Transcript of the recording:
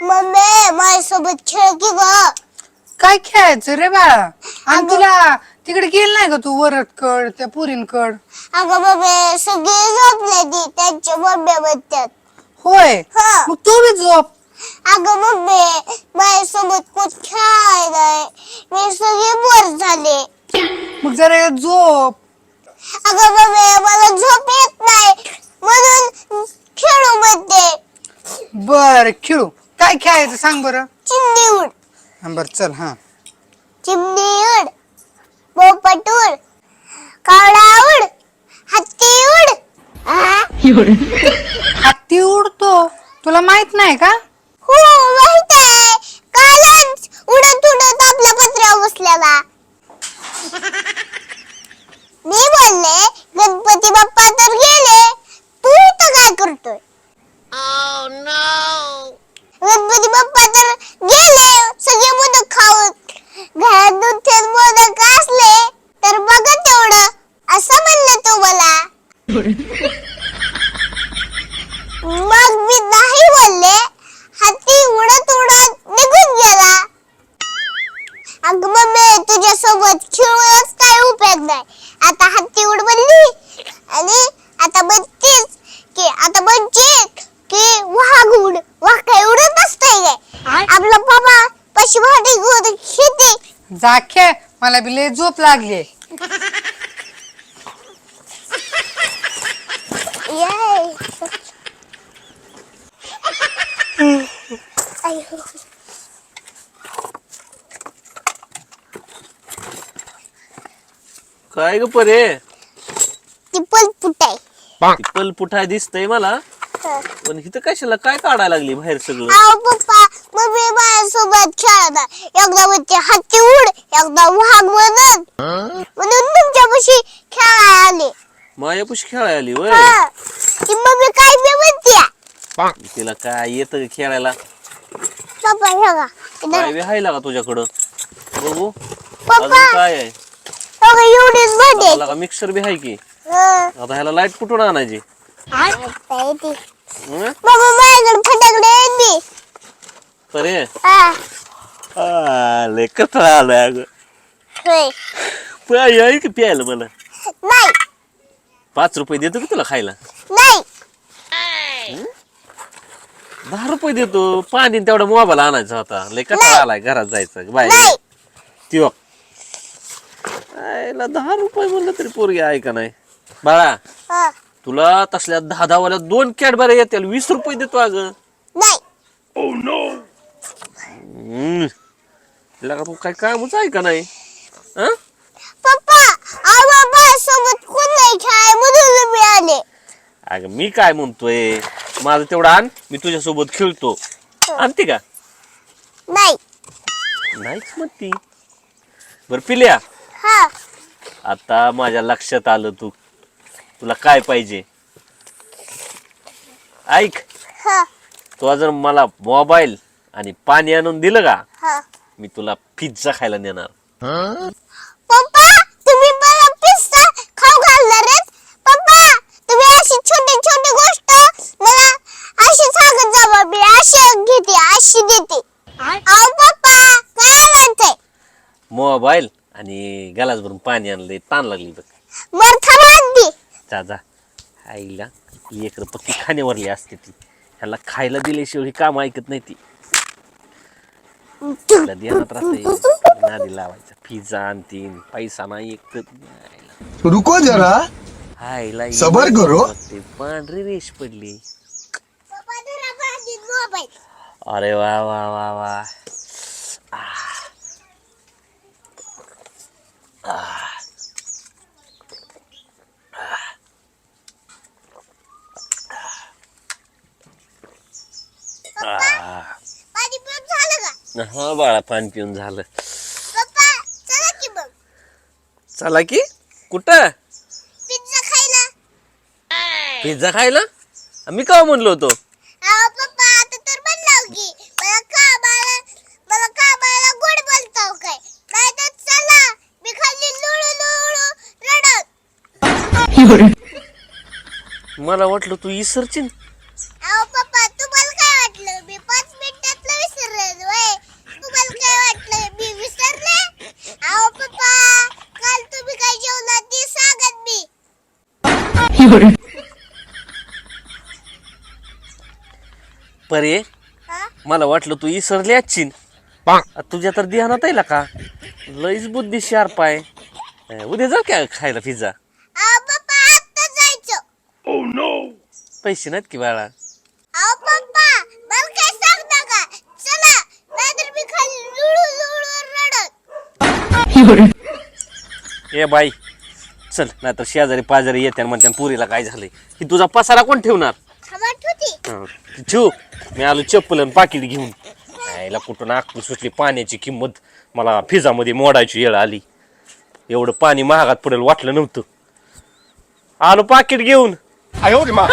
Mummy माझ्यासोबत खेळ की ग? काय खेळायचं रे बाळा? आणि तुला तिकडे गेल नाही का तू वरटकड त्या पुरींकड? अगं मम्मी सगळे झोपले ती त्यांच्या मम्मी म्हणतात होय? हा. मग तू बी झोप. अगं मम्मी माझ्यासोबत कोण खेळाय नाही मी सगळे बोर झाले. मग जरा झोप. अगं मम्मी मला झोप येत नाही. म्हणून खेळू म्हणते. बर खेळू. काय खेळायचं सांग बरं. चिमणी उड. हा, बर चल हा. चिमणी उड. पोपट उड. कावळा उड. हत्ती उड. आ? हत्ती उडतो. तुला माहीत नाही का? हो माहीत आहे. कालच उडत उडत आपल्या पत्र्यावर बसलेला. मी बोलले गणपती बाप्पा तर गेले तू इथं काय करतोय गणपती बाप्पा तर गेले सगळे मोदक खाऊन घरात दूध थेट मोदक असले तर बघा तेवढं असं म्हणलं तू मला मग मी नाही बोलले हत्ती उडत उडत निघून गेला अगं मम्मी तुझ्या सोबत खेळूनच काय उपयोग नाही. आता हत्ती उड बनली आणि आता बनतीस की आता बनची की वाघ उड वाघ काय उडत असतंय काय आपला बाबा पशी भाटी घेऊन शेती जा खेळ मला बी लय झोप लागली. Yay! अयो. काय ग परे? ती पलपुट आहे पल पुठाय दिसतंय मला. पण इथं कशाला काय काढायला लागली बाहेर सगळं? अहो पप्पा मम्मी माझ्यासोबत खेळता एकदा म्हणते हत्ती उड एकदा वाघ म्हणत म्हणून तुमच्यापाशी खेळायला आले. मायापुशी खेळायला आली वय? हा. ती मम्मी काय बी म्हणते? तिला काय येत खेळायला? पप्पा हे बघा. इथं काय बी हाय लागा तुझ्याकडं? बघू. अजून पप्पा काय आहे? बघा एवढीच भांडे मला का मिक्सर बी आहे की? हं. आता ह्याला लाइट कुठून आणायची? आता येते. हं? बाबा माझ्याकडे फटाकडे आहेत बी. परे हा. आ, लय कचरा आलाय अगं. होय. पाय आहे की प्यायला मला? नाही. पाच रुपये देतो की तुला खायला? नाही. दहा रुपये देतो. पाणी तेवढा मोबाईल आणायचा होता. लय कचरा आलाय घरात जायचं. बाय नाही. त्यो आयला दहा रुपये म्हणलं तरी पोरगी आहे का नाही? बाळा हा. तुला तसल्या दहा दहावाल्या दोन कॅडबऱ्या येतील. वीस रुपये देतो अगं. नाही. का तू काय कामच आहे का नाही? हं? पप्पा आवा माझ्यासोबत कोण नाही खेळाय म्हणून मी आले. अगं मी काय म्हणतोय? माझं तेवढं आण. मी तुझ्यासोबत खेळतो. आणते का? नाही. नाहीच म्हणती. बरं पिल्या. हा. आता माझ्या लक्षात आलं तू. तुला काय पाहिजे? ऐक. हा. तुला जर मला मोबाईल आणि पाणी आणून दिलं का? हा. मी तुला पिझ्झा खायला नेणार. पप्पा तुम्ही मला पिस्ता खाऊ घालणार आहेत? पप्पा तुम्ही अशी छोटी छोटी गोष्ट मला अशी सांगत जावा मी अशी घेते अशी देते. अहो पप्पा काय म्हणते मोबाईल? आणि गलास भरून पाणी आणलंय ताण लागली बघ. बांधली जा जा. आईला लेकर पक्की खाण्यावरली असते ती. ह्याला खायला दिल्याशिवाय ही काम ऐकत नाही ती. तिला ध्यानात राहते नादी लावायचा. पिझ्झा आणतीन पैसा नाही एक तर आईला- रुको जरा. आईला सबर करो. ते पांढरी रेष पडली. मोबाईल. अरे वा वा वा वा पाणी पिऊन झालं का हा बाळा पाणी पिऊन झालं. चला की कुठं? पिझ्झा खायला. पिझ्झा खायला? मी का म्हणलो होतो? की गोड काय? नाही तर चला मी खाली लुळू लुळू रडत मला वाटलं तू इसरचीन. अहो पप्पा तुम्हाला काय वाटलं? मी पाच मिनिटात आहेत वय तुम्हाला काय वाटलं? मी विसरले? अहो पप्पा काल तुम्ही काय जेवला ते सांगत मी. परे हा? मला वाटलं तू इसरली आजची तुझ्या तर ध्यानात आहे का? लईच बुद्धी शार्प आहे. अं, उद्या जा काय खायला पिझ्झा अहो पप्पा आता जायचं पैसे नाहीत की बाळा? अहो पप्पा मला काय सांगता का? चला नाहीतर मी खाली लुळू लुळू रडत. ए बाई. चल नाहीतर शेजारी पाजारी येते म्हणते पुरीला काय झालंय? की तुझा पसारा कोण ठेवणार? हं, ठेवू. मी आलो चप्पल आणि पाकिट घेऊन. यायला कुठून आकली सुटली पाण्याची किंमत? मला फिजामध्ये मोडायची वेळ आली. एवढं पाणी महागात पडेल वाटलं नव्हतं. आलो पाकिट घेऊन. 哎呦我的妈！